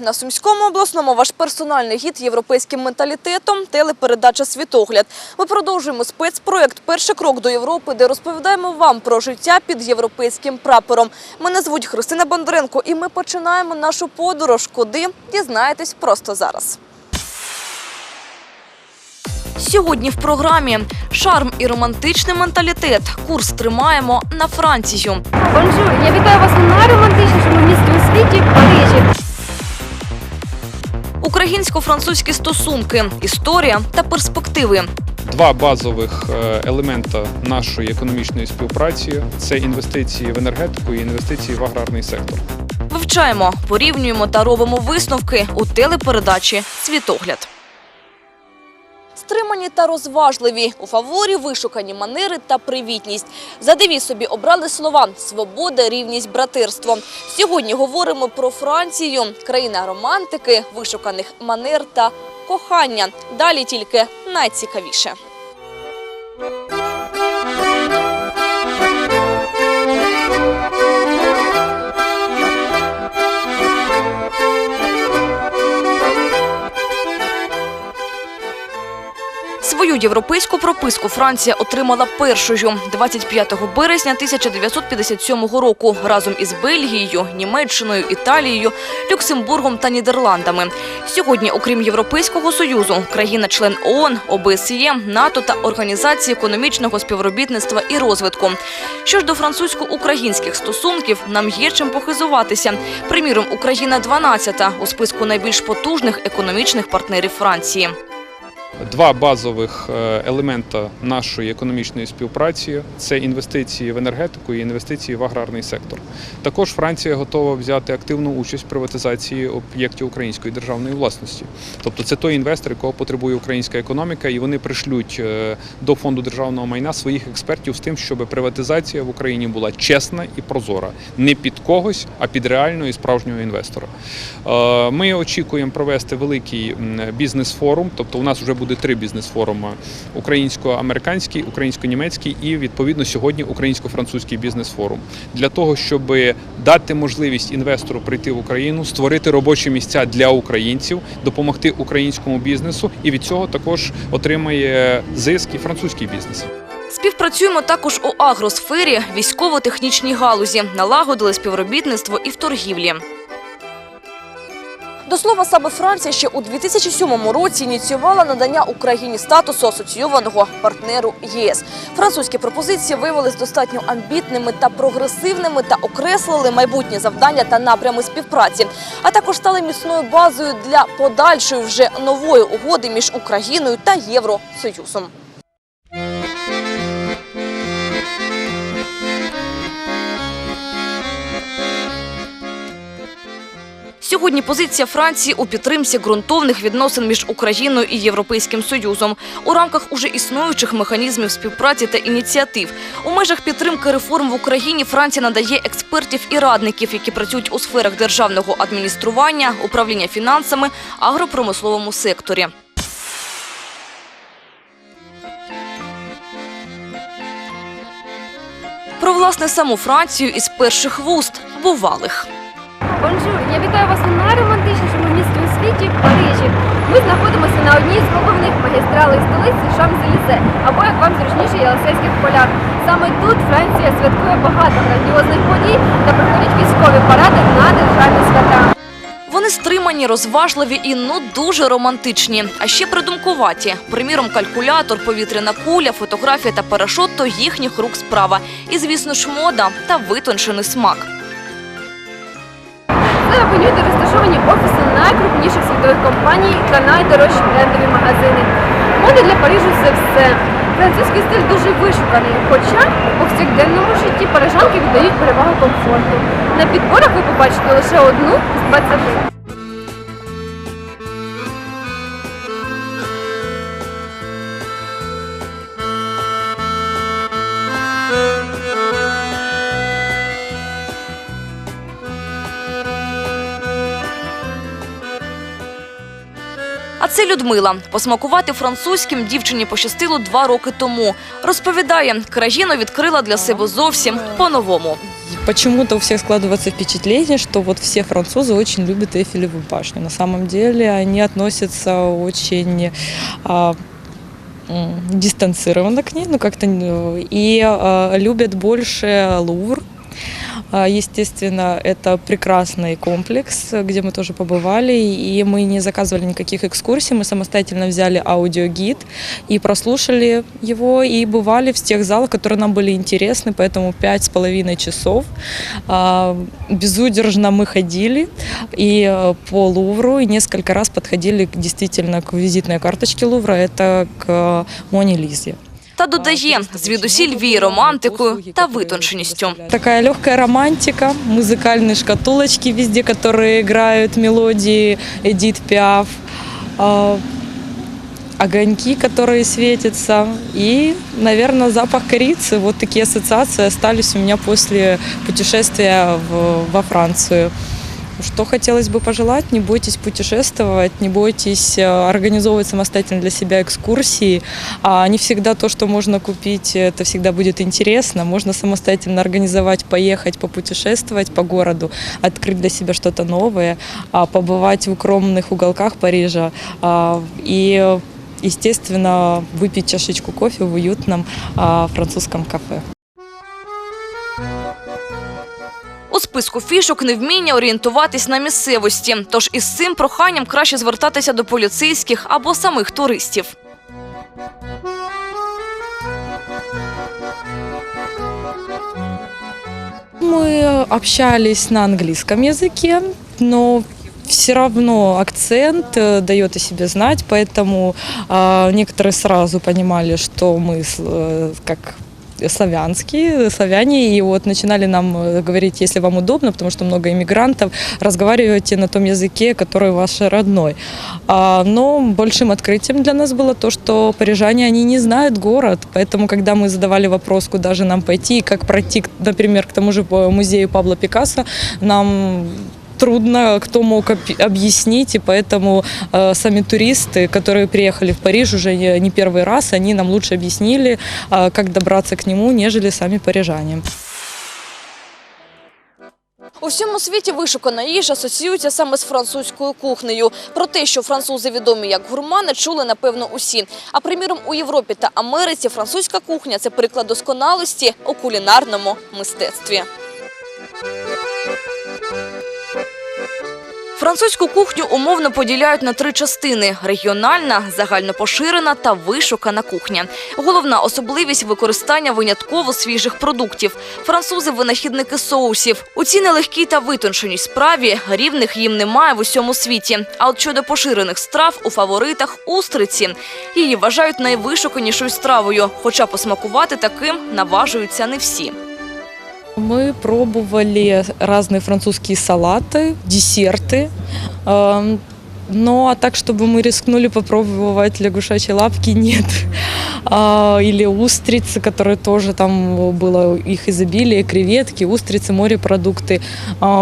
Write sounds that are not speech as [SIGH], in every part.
На Сумському обласному. Ваш персональний гід європейським менталітетом. Телепередача Світогляд. Ми продовжуємо спецпроект Перший крок до Європи, де розповідаємо вам про життя під європейським прапором. Мене звуть Христина Бондаренко, і ми починаємо нашу подорож. Куди дізнаєтесь просто зараз. Сьогодні в програмі шарм і романтичний менталітет. Курс тримаємо на Францію. Бонжур, я вітаю вас у найромантичнішому місті у світі Парижі. Українсько-французькі стосунки, історія та перспективи. Два базових е, елемента нашої економічної співпраці це інвестиції в енергетику і інвестиції в аграрний сектор. Вивчаємо, порівнюємо та робимо висновки у телепередачі Світогляд. Стримані та розважливі у фаворі вишукані манери та привітність. За девіз собі обрали слова свобода, рівність, братирство. Сьогодні говоримо про Францію, країна романтики, вишуканих манер та кохання. Далі тільки найцікавіше. Свою європейську прописку Франція отримала першою 25 березня 1957 року разом із Бельгією, Німеччиною, Італією, Люксембургом та Нідерландами. Сьогодні, окрім Європейського союзу, країна-член ООН, ОБСЄ, НАТО та Організації економічного співробітництва і розвитку. Що ж до французько-українських стосунків, нам є чим похизуватися. Приміром, Україна 12-та у списку найбільш потужних економічних партнерів Франції. Два базових е, елемента нашої економічної співпраці це інвестиції в енергетику і інвестиції в аграрний сектор. Також Франція готова взяти активну участь в приватизації об'єктів української державної власності. Тобто це той інвестор, якого потребує українська економіка, і вони пришлють е, до фонду державного майна своїх експертів з тим, щоб приватизація в Україні була чесна і прозора, не під когось, а під реального і справжнього інвестора. Е, Ми очікуємо провести великий бізнес-форум, тобто у нас вже буде три бізнес-форуми: українсько-американський, українсько-німецький і відповідно сьогодні українсько-французький бізнес-форум для того, щоб дати можливість інвестору прийти в Україну, створити робочі місця для українців, допомогти українському бізнесу, і від цього також отримає зиск і французький бізнес. Співпрацюємо також у агросфері, військово-технічній галузі, налагодили співробітництво і в торгівлі. До слова, саме Франція ще у 2007 році ініціювала надання Україні статусу асоційованого партнеру ЄС. Французькі пропозиції виявились достатньо амбітними та прогресивними та окреслили майбутні завдання та напрями співпраці, а також стали міцною базою для подальшої вже нової угоди між Україною та Євросоюзом. Сьогодні позиція Франції у підтримці ґрунтовних відносин між Україною і Європейським Союзом у рамках уже існуючих механізмів співпраці та ініціатив. У межах підтримки реформ в Україні Франція надає експертів і радників, які працюють у сферах державного адміністрування, управління фінансами, агропромисловому секторі. Про власне саму Францію із перших вуст бувалих. Бонжур, я вітаю вас у найромантичнішому місті у світі Парижі. Ми знаходимося на одній з головних магістралей столиці Шамзелізе, або як вам зручніше Єлисейських полях. Саме тут Франція святкує багато грандіозних подій та проходять військові паради на державні свята. Вони стримані, розважливі і ну дуже романтичні, а ще придумкуваті. Приміром, калькулятор, повітряна куля, фотографія та парашут – то їхніх рук справа. І, звісно ж, мода та витончений смак. Авеню, де розташовані офіси найкрупніших світових компаній та найдорожчі брендові магазини. Мода для Парижу це все. Французький стиль дуже вишуканий, хоча у повсякденному житті парижанки віддають перевагу комфорту. На підборах ви побачите лише одну з 20. А це Людмила. Посмакувати французьким дівчині пощастило два роки тому. Розповідає, країну відкрила для себе зовсім по-новому. Почему-то у всех складывается впечатление, что вот все французы очень любят Эйфелеву башню. На самом деле они относятся очень а, м, дистанцированно к ней, ну как-то э, и а, любят больше Лувр. А, Естественно, это прекрасный комплекс, где мы тоже побывали, и мы не заказывали никаких экскурсий, мы самостоятельно взяли аудиогид и прослушали его, и бывали в тех залах, которые нам были интересны, поэтому пять с половиной часов а, безудержно мы ходили и э, по Лувру, и несколько раз подходили действительно к визитной карточке Лувра, это к Моне Лизе. Та додає, звідусіль віє романтикою та витонченістю. Такая легкая романтика, музыкальные шкатулочки везде, которые играют мелодии Эдит Пиаф, а, огоньки, которые светятся, и, наверное, запах корицы. Вот такие ассоциации остались у меня после путешествия в- во Францию. Что хотелось бы пожелать? Не бойтесь путешествовать, не бойтесь э, организовывать самостоятельно для себя экскурсии. А не всегда то, что можно купить, это всегда будет интересно. Можно самостоятельно организовать, поехать, попутешествовать по городу, открыть для себя что-то новое, а, побывать в укромных уголках Парижа а, и, естественно, выпить чашечку кофе в уютном а, французском кафе. У списку фішок невміння орієнтуватись на місцевості. Тож із цим проханням краще звертатися до поліцейських або самих туристів. Мы общались на английском языке, но все равно акцент э, дает о себе знать, поэтому а, некоторые сразу понимали, что мы с- э, как славянские, славяне, и вот начинали нам э, говорить, если вам удобно, потому что много иммигрантов, разговаривайте на том языке, который ваш родной. А, Но большим открытием для нас было то, что парижане, они не знают город, поэтому, когда мы задавали вопрос, куда же нам пойти, как пройти, например, к тому же э, музею Пабло Пикассо, нам трудно кто мог об- объяснить, и поэтому э, сами туристы, которые приехали в Париж уже не не первый раз, они нам лучше объяснили, э, как добраться к нему, нежели сами парижане. У всьому світі вишукана їжа асоціюється саме з французькою кухнею. Про те, що французи відомі як гурмани, чули напевно усі. А приміром у Європі та Америці французька кухня це приклад досконалості у кулінарному мистецтві. Французьку кухню умовно поділяють на три частини: регіональна, загальнопоширена та вишукана кухня. Головна особливість використання винятково свіжих продуктів. Французи винахідники соусів. У цій нелегкій та витонченій справі рівних їм немає в усьому світі. А от щодо поширених страв у фаворитах устриці. Її вважають найвишуканішою стравою, хоча посмакувати таким наважуються не всі. Мы пробовали разные французские салаты, десерты. Эм, Но а так, чтобы мы рискнули попробовать лягушачьи лапки, нет. [LAUGHS] А, Или устрицы, которые тоже там было их изобилие, креветки, устрицы, морепродукты.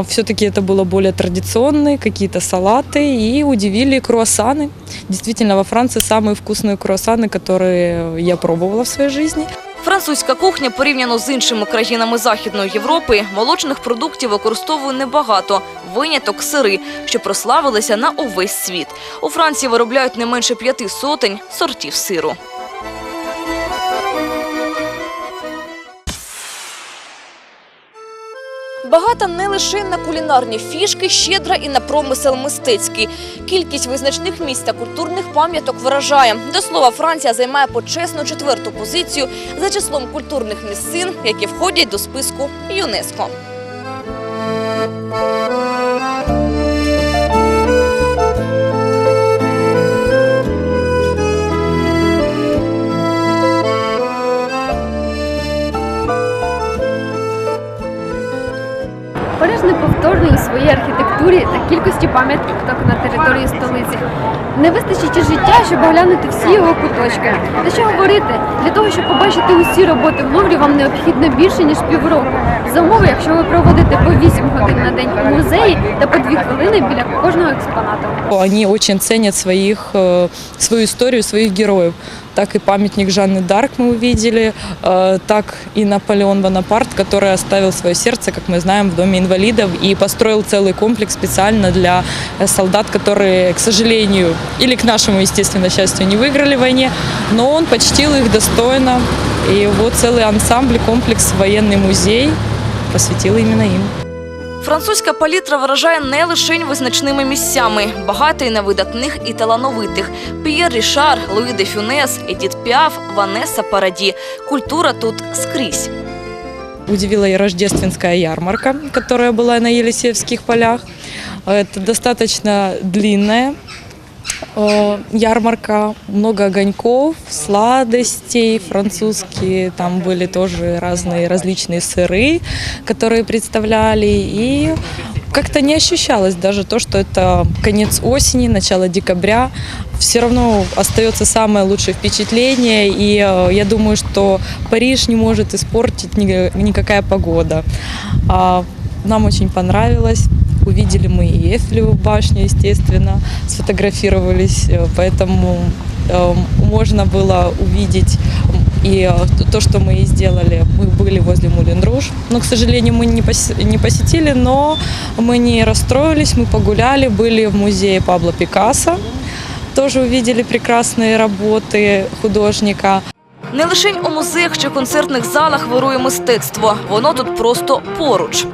Все-таки это было более традиционные, какие-то салаты и удивили круассаны. Действительно, во Франции самые вкусные круассаны, которые я пробовала в своей жизни. Французька кухня порівняно з іншими країнами Західної Європи молочних продуктів використовує небагато. Виняток сири, що прославилися на увесь світ. У Франції виробляють не менше п'яти сотень сортів сиру. Багата не лише на кулінарні фішки, щедра і на промисел мистецький. Кількість визначних місць та культурних пам'яток вражає. До слова, Франція займає почесну четверту позицію за числом культурних місцин, які входять до списку ЮНЕСКО. У своїй архітектурі кількості пам'яток на території столиці. Не вистачить і життя, щоб оглянути всі його куточки. Та що говорити, для того, щоб побачити усі роботи в Луврі, вам необхідно більше ніж півроку. За умови, якщо ви проводите по 8 годин на день у музеї та по 2 хвилини біля кожного експонату. Они очень ценят своих, э, свою историю, своих героев. Так и памятник Жанны Дарк мы увидели, э, так и Наполеон Бонапарт, который оставил свое сердце, как мы знаем, в Доме инвалидов и построил целый комплекс специально для э, солдат, которые, к сожалению, или к нашему, естественно, счастью, не выиграли в войне, но он почтил их достойно. И вот целый ансамбль, комплекс «Военный музей» посвятил именно им. Французька палітра вражає не лише визначними місцями, багато і на видатних і талановитих. П'єр Рішар, Луї де Фюнес, Едіт Піаф, Ванеса Параді. Культура тут скрізь. Удивила и рождественская ярмарка, которая была на Елисеевских полях. Это достаточно длинная э, ярмарка, много огоньков, сладостей французские, там были тоже разные различные сыры, которые представляли, и как-то не ощущалось даже то, что это конец осени, начало декабря. Все равно остается самое лучшее впечатление, и э, я думаю, что Париж не может испортить ни- никакая погода. А, Нам очень понравилось. Увидели мы и Эйфелеву башню, естественно, сфотографировались, э, поэтому э, можно было увидеть и э, то, что мы и сделали. Мы были возле Мулен Руж, но, к сожалению, мы не, пос- не посетили, но мы не расстроились, мы погуляли, были в музее Пабло Пикассо, тоже увидели прекрасные работы художника. Не лише у музеях чи концертних залах вирує мистецтво. Воно тут просто поруч.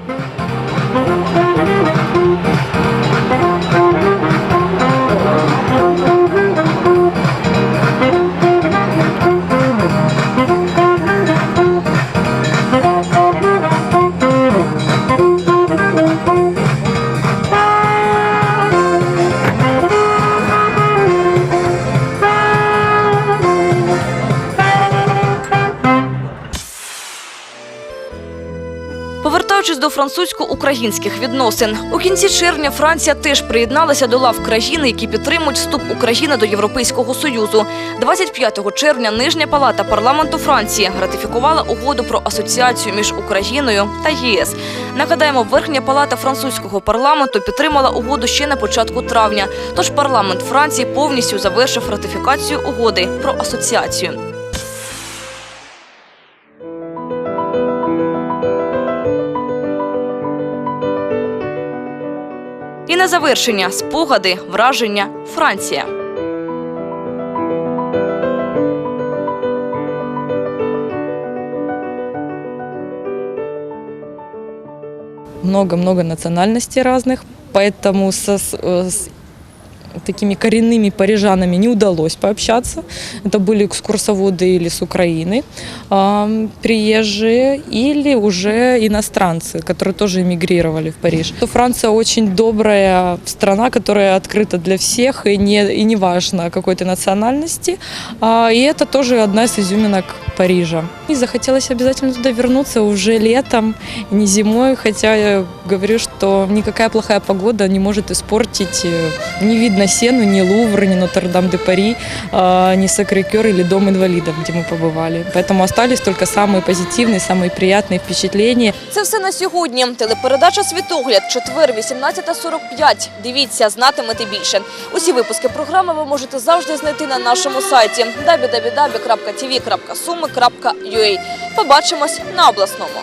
До французько-українських відносин, у кінці червня Франція теж приєдналася до лав країни, які підтримують вступ України до Європейського союзу. 25 червня Нижня палата парламенту Франції ратифікувала угоду про асоціацію між Україною та ЄС. Нагадаємо, Верхня палата французького парламенту підтримала угоду ще на початку травня. Тож парламент Франції повністю завершив ратифікацію угоди про асоціацію. на завершення спогади, враження, Франція. много-много национальностей разных, поэтому со, с, э, с такими коренными парижанами не удалось пообщаться. Это были экскурсоводы или с Украины ам, приезжие, или уже иностранцы, которые тоже эмигрировали в Париж. Франция очень добрая страна, которая открыта для всех, и не, и не важно какой то национальности. А, И это тоже одна из изюминок Парижа. И захотелось обязательно туда вернуться уже летом, не зимой, хотя я говорю, что никакая плохая погода не может испортить э, ни вид на Сену, ни Лувр, ни Нотр-Дам-де-Пари, а, ни Сакрикер или Дом инвалидов, где мы побывали. Поэтому остались только самые позитивные, самые приятные впечатления. Це все на сьогодні. Телепередача Світогляд, четвер, 18.45. Дивіться, знатимете більше. Усі випуски програми ви можете завжди знайти на нашому сайті www.tv.suми.ua. Побачимось на обласному.